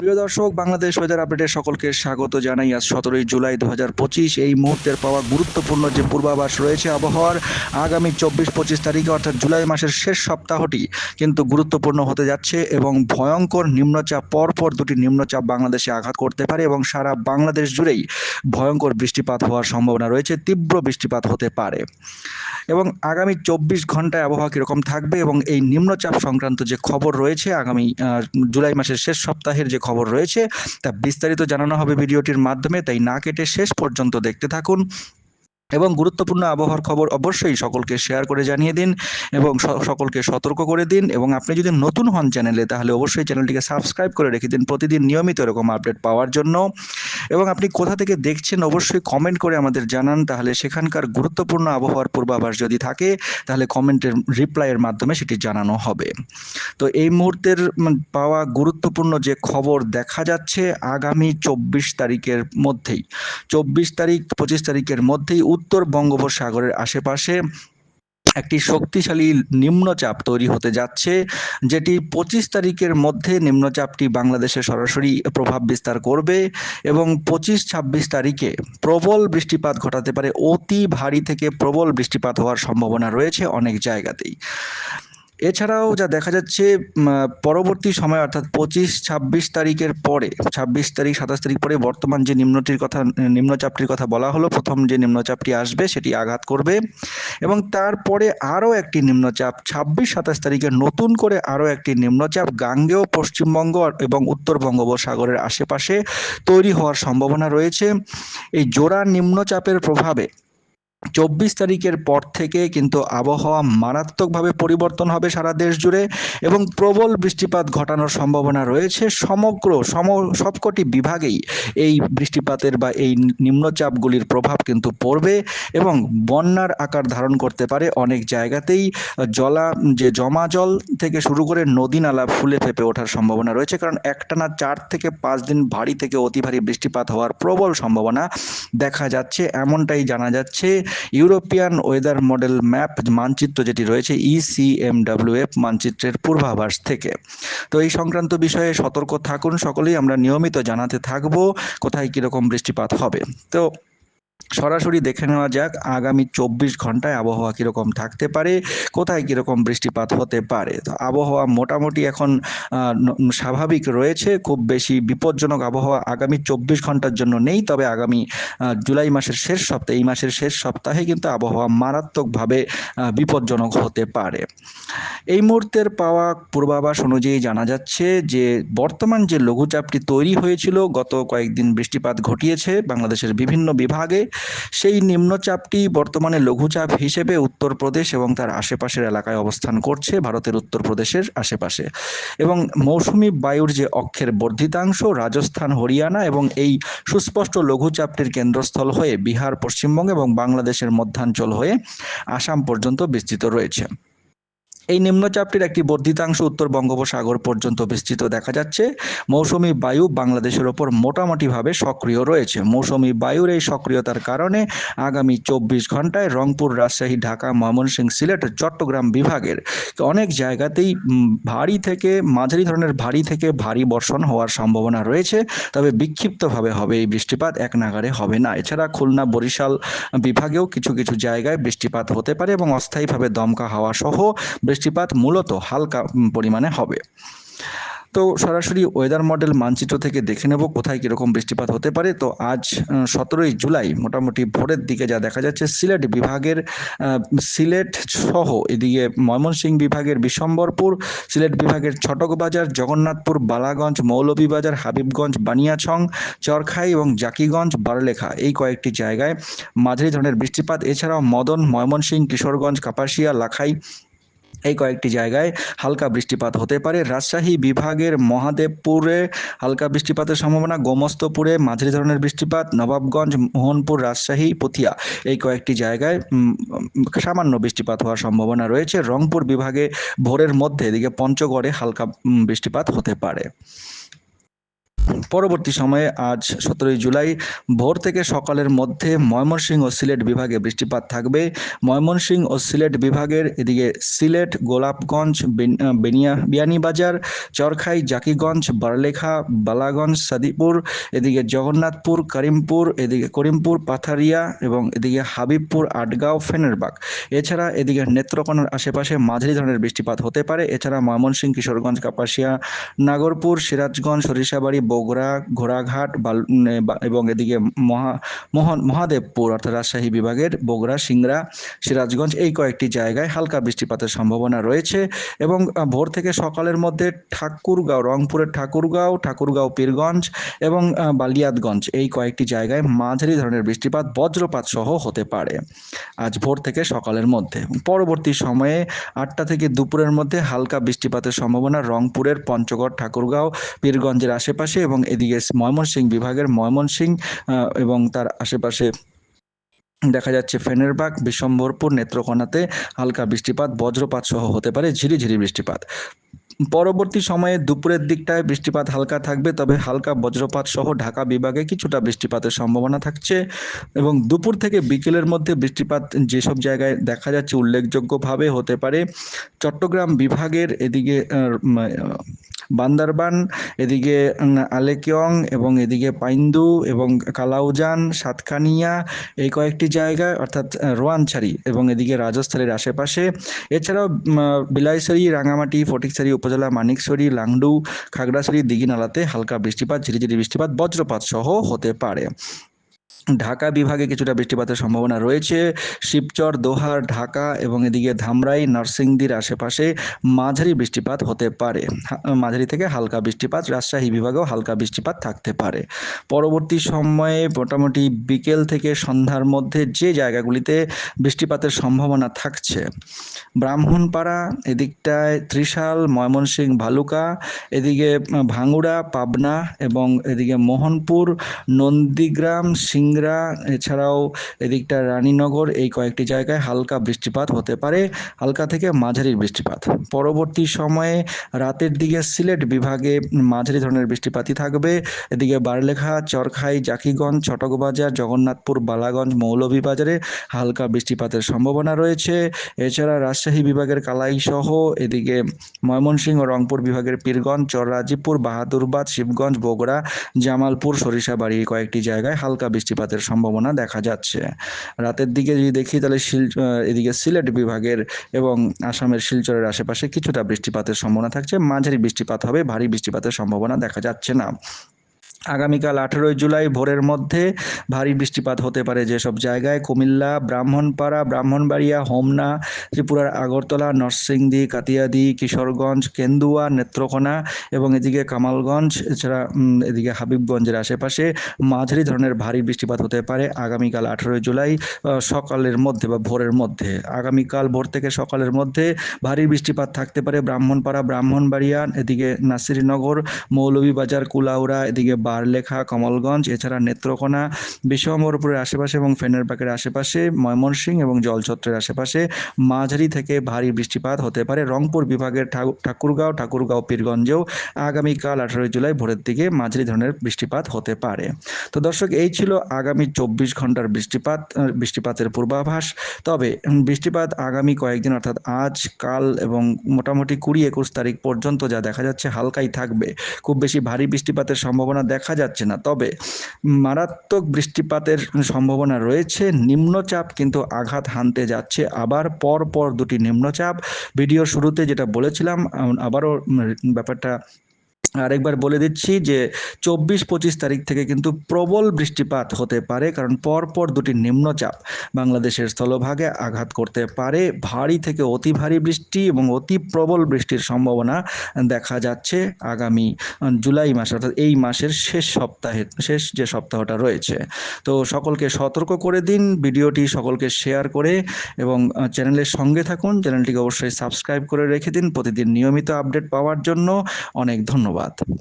প্রিয় দর্শক, বাংলাদেশ ওয়েদার আপডেটে সকলকে স্বাগত জানাই। আজ সতেরোই জুলাই দু হাজার পঁচিশ, এই মুহূর্তের পাওয়া গুরুত্বপূর্ণ যে পূর্বাভাস রয়েছে আবহাওয়ার, আগামী চব্বিশ পঁচিশ তারিখে অর্থাৎ জুলাই মাসের শেষ সপ্তাহটি কিন্তু গুরুত্বপূর্ণ হতে যাচ্ছে এবং ভয়ঙ্কর নিম্নচাপ, পরপর দুটি নিম্নচাপ বাংলাদেশে আঘাত করতে পারে এবং সারা বাংলাদেশ জুড়েই ভয়ঙ্কর বৃষ্টিপাত হওয়ার সম্ভাবনা রয়েছে, তীব্র বৃষ্টিপাত হতে পারে। এবং আগামী চব্বিশ ঘন্টায় আবহাওয়া কীরকম থাকবে এবং এই নিম্নচাপ সংক্রান্ত যে খবর রয়েছে আগামী জুলাই মাসের শেষ সপ্তাহের যে খবর রয়েছে। তা বিস্তারিত জানানো হবে ভিডিওটির মাধ্যমে, তাই না কেটে শেষ পর্যন্ত দেখতে থাকুন। এবং গুরুত্বপূর্ণ আবহাওয়ার খবর অবশ্যই সকলকে শেয়ার করে জানিয়ে দিন এবং সকলকে সতর্ক করে দিন এবং আপনি যদি নতুন হন চ্যানেলে তাহলে অবশ্যই চ্যানেলটিকে সাবস্ক্রাইব করে রেখে দিন প্রতিদিন নিয়মিত এরকম আপডেট পাওয়ার জন্য। এবং আপনি কোথা থেকে দেখছেন অবশ্যই কমেন্ট করে আমাদের জানান, তাহলে সেখানকার গুরুত্বপূর্ণ আবহাওয়ার পূর্বাভাস যদি থাকে, তাহলে কমেন্টের রিপ্লাইয়ের মাধ্যমে সেটি জানানো হবে। তো এই মুহূর্তের পাওয়া গুরুত্বপূর্ণ যে খবর দেখা যাচ্ছে আগামী চব্বিশ তারিখের মধ্যেই। চব্বিশ তারিখ, পঁচিশ তারিখের মধ্যেই উত্তর বঙ্গোপসাগরের আশেপাশে একটি শক্তিশালী নিম্নচাপ তৈরি হতে যাচ্ছে, যেটি পঁচিশ তারিখের মধ্যে নিম্নচাপটি বাংলাদেশে সরাসরি প্রভাব বিস্তার করবে এবং পঁচিশ ছাব্বিশ তারিখে প্রবল বৃষ্টিপাত ঘটাতে পারে। অতি ভারী থেকে প্রবল বৃষ্টিপাত হওয়ার সম্ভাবনা রয়েছে অনেক জায়গাতেই। এছাড়াও যা দেখা যাচ্ছে পরবর্তী সময়, অর্থাৎ পঁচিশ, ছাব্বিশ তারিখের পরে, ছাব্বিশ তারিখ, সাতাশ তারিখ পরে বর্তমান যে নিম্নটির কথা, নিম্নচাপটির কথা বলা হলো, প্রথম যে নিম্নচাপটি আসবে সেটি আঘাত করবে। এবং তারপরে আরও একটি নিম্নচাপ, ছাব্বিশ, সাতাশ তারিখে নতুন করে আরও একটি নিম্নচাপ গাঙ্গেয়, পশ্চিমবঙ্গ এবং উত্তর বঙ্গোপসাগরের আশেপাশে তৈরি হওয়ার সম্ভাবনা রয়েছে। এই জোড়া নিম্নচাপের প্রভাবে চব্বিশ তারিখের পর থেকে কিন্তু আবহাওয়া মারাত্মকভাবে পরিবর্তন হবে সারা দেশ জুড়ে এবং প্রবল বৃষ্টিপাত ঘটানোর সম্ভাবনা রয়েছে। সমগ্র, সম, সবকটি বিভাগেই এই বৃষ্টিপাতের বা এই নিম্নচাপগুলির প্রভাব কিন্তু পড়বে এবং বন্যার আকার ধারণ করতে পারে অনেক জায়গাতেই। জলা, যে জমা জল থেকে শুরু করে নদী নালা ফুলে ফেপে ওঠার সম্ভাবনা রয়েছে কারণ একটানা চার থেকে পাঁচ দিন ভারী থেকে অতি ভারী বৃষ্টিপাত হওয়ার প্রবল সম্ভাবনা দেখা যাচ্ছে। এমনটাই জানা যাচ্ছে ইউরোপিয়ান ওয়েদার মডেল ম্যাপ মানচিত্র যেটি রয়েছে E ইসিএমডাব্লিউএফ মানচিত্রের পূর্বাভাস থেকে। তো এই সংক্রান্ত বিষয়ে সতর্ক থাকুন সকলেই, আমরা নিয়মিত জানাতে থাকব, কোথায় কীরকম বৃষ্টিপাত হবে। তো সরাসরি দেখে নেওয়া যাক আগামী চব্বিশ ঘন্টায় আবহাওয়া কীরকম থাকতে পারে, কোথায় কীরকম বৃষ্টিপাত হতে পারে। তো আবহাওয়া মোটামুটি এখন স্বাভাবিক রয়েছে, খুব বেশি বিপজ্জনক আবহাওয়া আগামী চব্বিশ ঘণ্টার জন্য নেই, তবে আগামী জুলাই মাসের শেষ সপ্তাহে, এই মাসের শেষ সপ্তাহে কিন্তু আবহাওয়া মারাত্মকভাবে বিপজ্জনক হতে পারে। এই মুহূর্তের পাওয়া পূর্বাভাস অনুযায়ী জানা যাচ্ছে যে, বর্তমান যে লঘুচাপটি তৈরি হয়েছিল, গত কয়েকদিন বৃষ্টিপাত ঘটিয়েছে বাংলাদেশের বিভিন্ন বিভাগে। সেই নিম্নচাপটি বর্তমানে লঘুচাপ হিসেবে উত্তরপ্রদেশ এবং তার আশেপাশের এলাকায় অবস্থান করছে, ভারতের উত্তরপ্রদেশের আশেপাশে। এবং মৌসুমি বায়ুর যে অক্ষের বর্ধিতাংশ, রাজস্থান, হরিয়ানা এবং এই সুস্পষ্ট লঘুচাপটির কেন্দ্রস্থল হয়ে বিহার, পশ্চিমবঙ্গ এবং বাংলাদেশের মধ্যাঞ্চল হয়ে আসাম পর্যন্ত বিস্তৃত রয়েছে। এই নিম্নচাপটির একটি বর্ধিতাংশ উত্তর বঙ্গোপসাগর পর্যন্ত বিস্তৃত দেখা যাচ্ছে। মৌসুমি বায়ু বাংলাদেশের ওপর মোটামুটিভাবে সক্রিয় রয়েছে। মৌসুমি বায়ুর এই সক্রিয়তার কারণে আগামী চব্বিশ ঘন্টায় রংপুর, রাজশাহী, ঢাকা, ময়মনসিংহ, সিলেট, চট্টগ্রাম বিভাগের অনেক জায়গাতেই ভারী থেকে মাঝারি ধরনের ভারী থেকে ভারী বর্ষণ হওয়ার সম্ভাবনা রয়েছে। তবে বিক্ষিপ্তভাবে হবে এই বৃষ্টিপাত, এক নাগারে হবে না। এছাড়া খুলনা, বরিশাল বিভাগেও কিছু কিছু জায়গায় বৃষ্টিপাত হতে পারে এবং অস্থায়ীভাবে দমকা হাওয়া সহ বৃষ্টিপাত মূলত হালকা পরিমাণে হবে। তো সরাসরি ওয়েদার মডেল মানচিত্র থেকে দেখে নেব কোথায় কীরকম বৃষ্টিপাত হতে পারে। তো আজ সতেরোই জুলাই মোটামুটি ভোরের দিকে যা দেখা যাচ্ছে, সিলেট বিভাগের সিলেট সহ এদিকে ময়মনসিংহ বিভাগের বিশম্বরপুর সিলেট বিভাগের ছটকবাজার, জগন্নাথপুর, বালাগঞ্জ, মৌলভীবাজার, হাবিবগঞ্জ, বানিয়াছং, চরখাই এবং জাকিগঞ্জ, বারলেখা এই কয়েকটি জায়গায় মাঝারি ধরনের বৃষ্টিপাত। এছাড়াও মদন ময়মনসিংহ কিশোরগঞ্জ, কাপাসিয়া, লাখাই এই কয়েকটি জায়গায় হালকা বৃষ্টিপাত হতে পারে। রাজশাহী বিভাগের মহাদেবপুরে হালকা বৃষ্টিপাতের সম্ভাবনা। গোমস্তপুরে মাঝারি ধরনের বৃষ্টিপাত। নবাবগঞ্জ, মোহনপুর, রাজশাহী, পথিয়া এই কয়েকটি জায়গায় সামান্য বৃষ্টিপাত হওয়ার সম্ভাবনা রয়েছে। রংপুর বিভাগে ভোরের মধ্যে এদিকে পঞ্চগড়ে হালকা বৃষ্টিপাত হতে পারে। পরবর্তী সময়ে আজ সতেরোই জুলাই ভোর থেকে সকালের মধ্যে ময়মনসিংহ ও সিলেট বিভাগে বৃষ্টিপাত থাকবে। ময়মনসিংহ ও সিলেট বিভাগের এদিকে সিলেট, গোলাপগঞ্জ বেনিয়া, বিয়ানীবাজার, চরখাই, জাকিগঞ্জ, বারলেখা, বালাগঞ্জ, সাদিপুর, এদিকে জগন্নাথপুর, করিমপুর, এদিকে করিমপুর, পাথারিয়া এবং এদিকে হাবিবপুর, আটগাঁও, ফেনেরবাগ। এছাড়া এদিকে নেত্রকোনার আশেপাশে মাঝারি ধরনের বৃষ্টিপাত হতে পারে। এছাড়া ময়মনসিংহ, কিশোরগঞ্জ, কাপাসিয়া, নাগরপুর, সিরাজগঞ্জ, সরিষাবাড়ি, বগুড়া ঘোড়াঘাট, বাল বা- এবং এদিকে মহা মহাদেবপুর অর্থাৎ রাজশাহী বিভাগের বগুড়া, সিংড়া, সিরাজগঞ্জ এই কয়েকটি জায়গায় হালকা বৃষ্টিপাতের সম্ভাবনা রয়েছে এবং ভোর থেকে সকালের মধ্যে ঠাকুরগাঁও, রংপুরের ঠাকুরগাঁও ঠাকুরগাঁও, পীরগঞ্জ এবং বালিয়াতগঞ্জ এই কয়েকটি জায়গায় মাঝারি ধরনের বৃষ্টিপাত, বজ্রপাত সহ হতে পারে। আজ ভোর থেকে সকালের মধ্যে। পরবর্তী সময়ে আটটা থেকে দুপুরের মধ্যে হালকা বৃষ্টিপাতের সম্ভাবনা রংপুরের পঞ্চগড়, ঠাকুরগাঁও, পীরগঞ্জের আশেপাশে এবং এদিকে ময়মনসিংহ বিভাগের ময়মনসিংহ আহ, এবং তার আশেপাশে দেখা যাচ্ছে ফেনেরবাগ বিশ্বম্বরপুর নেত্রকোনাতে হালকা বৃষ্টিপাত বজ্রপাত সহ হতে পারে ঝিরিঝিরি বৃষ্টিপাত। পরবর্তী সময়ে দুপুরের দিকটায় বৃষ্টিপাত হালকা থাকবে তবে হালকা বজ্রপাত সহ ঢাকা বিভাগে কিছুটা বৃষ্টিপাতের সম্ভাবনা থাকছে এবং দুপুর থেকে বিকেলের মধ্যে বৃষ্টিপাত যেসব জায়গায় দেখা যাচ্ছে উল্লেখযোগ্যভাবে হতে পারে চট্টগ্রাম বিভাগের এদিকে বান্দরবান, এদিকে আলেকিয়ং এবং এদিকে পাইন্দু এবং কালাউজান, সাতকানিয়া, এই কয়েকটি জায়গায়, অর্থাৎ রোয়ানছড়ি এবং এদিকে রাজস্থলের আশেপাশে। এছাড়াও বিলাইছড়ি, রাঙামাটি, ফটিকছড়ি উপজেলা, মানিকছড়ি, লাংডু, খাগড়াছড়ি, দিঘিনালাতে হালকা বৃষ্টিপাত, ঝিরিঝিরি বৃষ্টিপাত, বজ্রপাত সহ হতে পারে। ঢাকা বিভাগে কিছুটা বৃষ্টিপাতের সম্ভাবনা রয়েছে। শিবচর, দোহার, ঢাকা এবং এদিকে ধামরাই, নরসিংদীর আশেপাশে মাঝারি বৃষ্টিপাত হতে পারে। মাঝারি থেকে হালকা বৃষ্টিপাত, রাজশাহী বিভাগেও হালকা বৃষ্টিপাত থাকতে পারে। পরবর্তী সময়ে মোটামুটি বিকেল থেকে সন্ধ্যার মধ্যে যে জায়গাগুলিতে বৃষ্টিপাতের সম্ভাবনা থাকছে, ব্রাহ্মণপাড়া, এদিকটায় ত্রিশাল, ময়মনসিংহ, ভালুকা, এদিকে ভাঙুড়া পাবনা এবং এদিকে মোহনপুর, নন্দীগ্রাম সিংড়া এছাড়াও এদিকটা রানীনগর, এই কয়েকটি জায়গায় হালকা বৃষ্টিপাত হতে পারে, হালকা থেকে মাঝারি বৃষ্টিপাত। পরবর্তী সময়ে রাতের দিকে সিলেট বিভাগে মাঝারি ধরনের বৃষ্টিপাতই থাকবে। এদিকে বারলেখা, চরখাই, জাকিগঞ্জ, চটকবাজার, জগন্নাথপুর, বালাগঞ্জ, মৌলভীবাজারে হালকা বৃষ্টিপাতের সম্ভাবনা রয়েছে। এছাড়া রাজশাহী বিভাগের কালাই সহ এদিকে ময়মনসিংহ, রংপুর বিভাগের পীরগঞ্জ, চররাজীবপুর, বাহাদুরবাদ, শিবগঞ্জ, বগুড়া, জামালপুর, সরিষাবাড়ি কয়েকটি জায়গায় হালকা বৃষ্টিপাতের সম্ভাবনা দেখা যাচ্ছে। রাতের দিকে যদি দেখি তাহলে শিল এদিকে সিলেট বিভাগের এবং আসামের শিলচরের আশেপাশে কিছুটা বৃষ্টিপাতের সম্ভাবনা থাকছে। মাঝারি বৃষ্টিপাত হবে, ভারী বৃষ্টিপাতের সম্ভাবনা দেখা যাচ্ছে না। আগামীকাল আঠেরোই জুলাই ভোরের মধ্যে ভারী বৃষ্টিপাত হতে পারে যেসব জায়গায় কুমিল্লা, ব্রাহ্মণপাড়া, ব্রাহ্মণবাড়িয়া, হোমনা, ত্রিপুরার আগরতলা, নরসিংদী, কাতিয়াদি, কিশোরগঞ্জ, কেন্দুয়া, নেত্রকোনা এবং এদিকে কামালগঞ্জ, এছাড়া এদিকে হাবিবগঞ্জের আশেপাশে মাঝারি ধরনের ভারী বৃষ্টিপাত হতে পারে আগামীকাল আঠেরোই জুলাই সকালের মধ্যে বা ভোরের মধ্যে। আগামীকাল ভোর থেকে সকালের মধ্যে ভারী বৃষ্টিপাত থাকতে পারে ব্রাহ্মণপাড়া, ব্রাহ্মণবাড়িয়া, এদিকে নাসিরনগর, মৌলভীবাজার, কুলাউড়া, এদিকে বারলেখা কমলগঞ্জ, এছাড়া নেত্রকোনা, বিশ্বম্বরপুরের আশেপাশে এবং ফেনেরবাগের আশেপাশে, ময়মনসিংহ এবং জলছত্রের আশেপাশে মাঝারি থেকে ভারী বৃষ্টিপাত হতে পারে। রংপুর বিভাগের ঠাকু- ঠাকুরগাঁও ঠাকুরগাঁও, পীরগঞ্জেও আগামীকাল আঠারোই জুলাই ভোরের দিকে মাঝারি ধরনের বৃষ্টিপাত হতে পারে। তো দর্শক, এই ছিল আগামী চব্বিশ ঘণ্টার বৃষ্টিপাত বৃষ্টিপাতের পূর্বাভাস। তবে বৃষ্টিপাত আগামী কয়েকদিন, অর্থাৎ আজ, কাল এবং মোটামুটি কুড়ি একুশ তারিখ পর্যন্ত যা দেখা যাচ্ছে, হালকাই থাকবে। খুব বেশি ভারী বৃষ্টিপাতের সম্ভাবনা দেখা যাচ্ছে না। তবে মারাত্মক বৃষ্টিপাতের সম্ভাবনা রয়েছে। নিম্নচাপ কিন্তু আঘাত হানতে যাচ্ছে। আবার পর পর দুটি নিম্নচাপ। ভিডিও শুরুতে যেটা বলেছিলাম আবারও ব্যাপারটা আরেকবার বলে দিচ্ছি যে চব্বিশ পঁচিশ তারিখ থেকে কিন্তু প্রবল বৃষ্টিপাত হতে পারে, কারণ পরপর দুটি নিম্নচাপ বাংলাদেশের স্থলভাগে আঘাত করতে পারে। ভারী থেকে অতি ভারী বৃষ্টি এবং অতি প্রবল বৃষ্টির সম্ভাবনা দেখা যাচ্ছে আগামী জুলাই মাসে, অর্থাৎ এই মাসের শেষ সপ্তাহে, শেষ যে সপ্তাহটা রয়েছে। তো সকলকে সতর্ক করে দিন, ভিডিওটি সকলকে শেয়ার করে এবং চ্যানেলের সঙ্গে থাকুন। চ্যানেলটিকে অবশ্যই সাবস্ক্রাইব করে রেখে দিন। প্রতিদিন নিয়মিত আপডেট পাওয়ার জন্য অনেক ধন্যবাদ